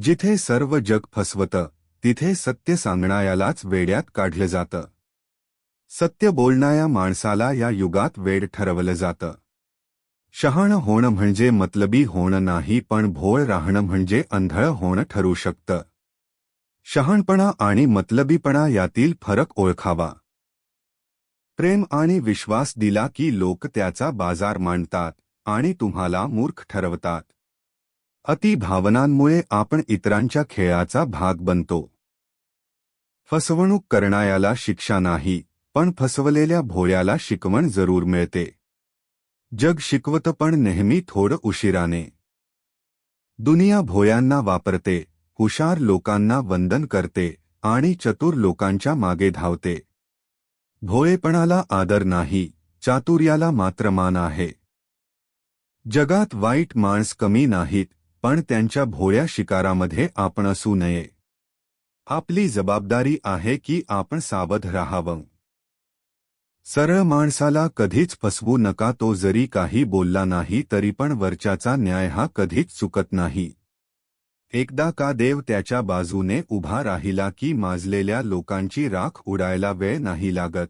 जिथे सर्व जग फसवतं तिथे सत्य सांगणायालाच वेड्यात काढलं जातं. सत्य बोलणाया माणसाला या युगात वेड ठरवलं जातं. शहाणं होणं म्हणजे मतलबी होणं नाही पण भोळ राहणं म्हणजे अंधळ होणं ठरू शकतं. शहाणपणा आणि मतलबीपणा यातील फरक ओळखावा. प्रेम आणि विश्वास दिला की लोक त्याचा बाजार मांडतात आणि तुम्हाला मूर्ख ठरवतात. अति भावनांमुळे आपण इतरांच्या खेळाचा भाग बनतो. फसवणूक करणायाला शिक्षा नाही पण फसवलेल्या भोळ्याला शिकवण जरूर मिळते. जग शिकवत पण नेहमी थोडं उशिराने. दुनिया भोळ्यांना वापरते हुशार लोकांना वंदन करते आणि चतुर लोकांच्या मागे धावते. भोळेपणाला आदर नाही चातुर्याला मात्र मान आहे. जगात वाईट माणस कमी नाहीत पण त्यांच्या भोळ्या शिकारामध्ये आपण असू नये. आपली जबाबदारी आहे की आपण सावध राहावं. सरळ माणसाला कधीच फसवू नका तो जरी काही बोलला नाही तरी पण वरच्याचा न्याय हा कधीच चुकत नाही. एकदा का देव त्याच्या बाजूने उभा राहिला की माजलेल्या लोकांची राख उडायला वेळ नाही लागत.